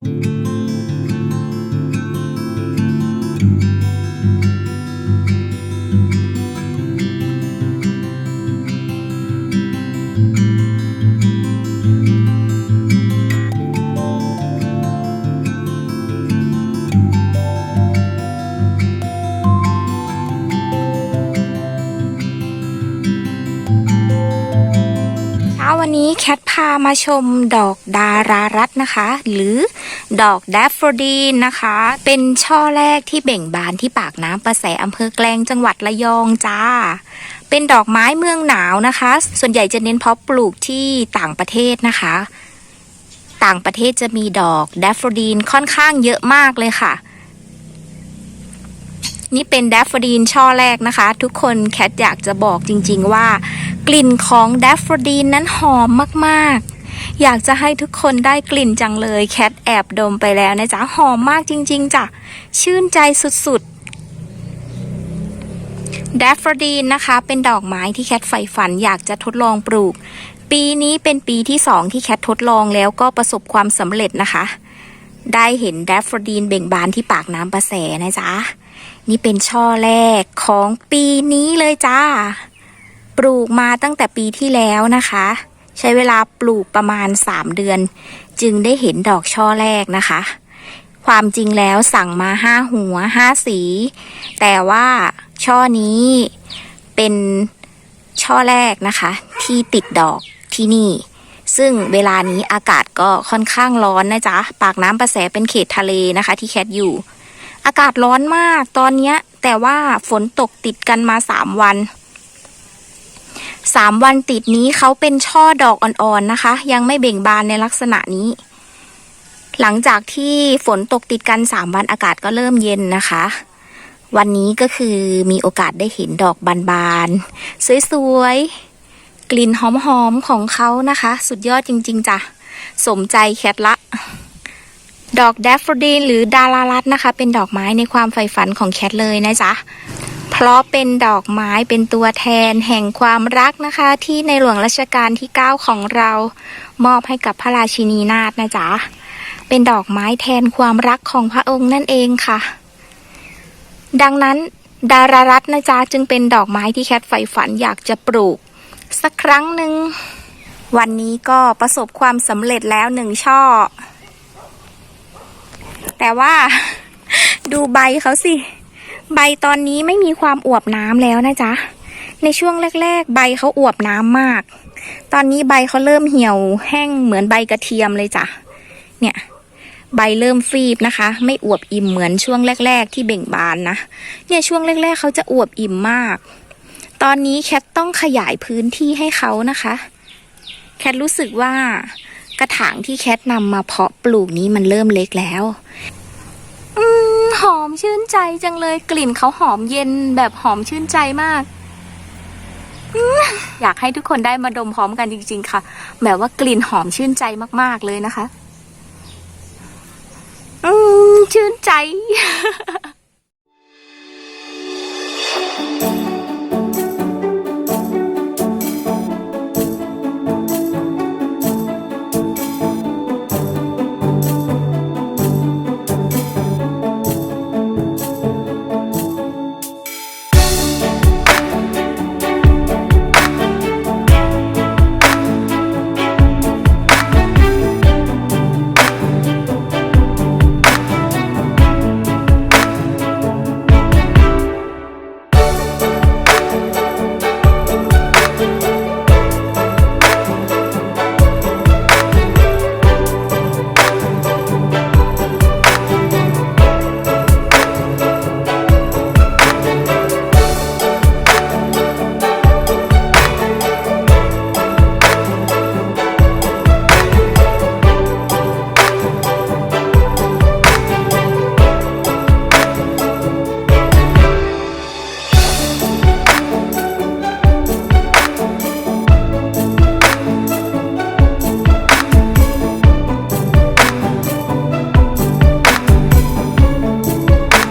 เช้าวันนี้แคทามาชมดอกดารารัตนะคะ หรือดอกแดฟโฟดีนนะคะ เป็นช่อแรกที่เบ่งบานที่ปากน้ำประแสอำเภอแกลงจังหวัดระยองจ้า เป็นดอกไม้เมืองหนาวนะคะ ส่วนใหญ่จะเน้นเพาะปลูกที่ต่างประเทศนะคะ ต่างประเทศจะมีดอกแดฟโฟดีนค่อนข้างเยอะมากเลยค่ะนี่เป็นแดฟโฟดีนช่อแรกนะคะ ทุกคนแคทอยากจะบอกจริง ๆ ว่า ลิ่นของแดฟโฟดีนนั้นหอมมากๆ อยากจะให้ทุกคนได้กลิ่นจังเลย แคทแอบดมไปแล้วนะจ๊ะหอมมากจริง ๆจ้ะชื่นใจสุดๆแดฟโฟดีนนะคะ เป็นดอกไม้ที่แคทใฝ่ฝันอยากจะทดลองปลูก ปีนี้เป็นปีที่สองที่แคททดลองแล้วก็ประสบความสำเร็จนะคะ ได้เห็นแดฟโฟดีนเบ่งบานที่ปากน้ำประแสนะจ๊ะนี่เป็นช่อแรกของปีนี้เลยจ้า ปลูกมาตั้งแต่ปีที่แล้วนะคะ ใช้เวลาปลูกประมาณ 3 เดือน จึงได้เห็นดอกช่อแรกนะคะ ความจริงแล้วสั่งมาห้าหัวห้าสี แต่ว่าช่อนี้เป็นช่อแรกนะคะ ที่ติดดอกที่นี่ ซึ่งเวลานี้อากาศก็ค่อนข้างร้อนนะจ๊ะ ปากน้ำประแสเป็นเขตทะเลนะคะ ที่แคทอยู่ อากาศร้อนมากตอนเนี้ย แต่ว่าฝนตกติดกันมาสามวัน สามวันติดนี้เขาเป็นช่อดอกอ่อนๆนะคะ ยังไม่เบ่งบานในลักษณะนี้ หลังจากที่ฝนตกติดกันสามวันอากาศก็เริ่มเย็นนะคะ วันนี้ก็คือมีโอกาสได้เห็นดอกบานๆสวยๆ กลิ่นหอมๆของเขานะคะ สุดยอดจริง ๆจ้ะ สมใจแคทละดอกแดฟโฟดีนหรือดารารัตนะคะ เป็นดอกไม้ในความใฝ่ฝันของแคทเลยนะจ๊ะ เพราะเป็นดอกไม้เป็นตัวแทนแห่งความรักนะคะ ที่ในหลวงรัชกาลที่ 9 ของเรามอบให้กับพระราชินีนาถนะจ๊ะ เป็นดอกไม้แทนความรักของพระองค์นั่นเองค่ะ ดังนั้นดารารัตน์นะจ๊ะจึงเป็นดอกไม้ที่แคทใฝ่ฝันอยากจะปลูก สักครั้งหนึ่ง วันนี้ก็ประสบความสำเร็จแล้วหนึ่งช่อ แต่ว่าดูใบเขาสิ ใบตอนนี้ไม่มีความอวบน้ำแล้วนะจ๊ะ ในช่วงแรก ๆ ใบเขาอวบน้ำมาก ตอนนี้ใบเขาเริ่มเหี่ยวแห้งเหมือนใบกระเทียมเลยจ้ะ เนี่ย ใบเริ่มฟีบนะคะ ไม่อวบอิ่มเหมือนช่วงแรก ๆ ที่เบ่งบานนะ เนี่ยช่วงแรก ๆ เขาจะอวบอิ่มมาก ตอนนี้แคทต้องขยายพื้นที่ให้เขานะคะ แคทรู้สึกว่ากระถางที่แคทนำมาเพาะปลูกนี้มันเริ่มเล็กแล้ว หอมชื่นใจจังเลยกลิ่นเขาหอมเย็นแบบหอมชื่นใจมาก อยากให้ทุกคนได้มาดมพร้อมกันจริง ๆ ค่ะ แบบว่ากลิ่นหอมชื่นใจมาก ๆ เลยนะคะ อืมชื่นใจ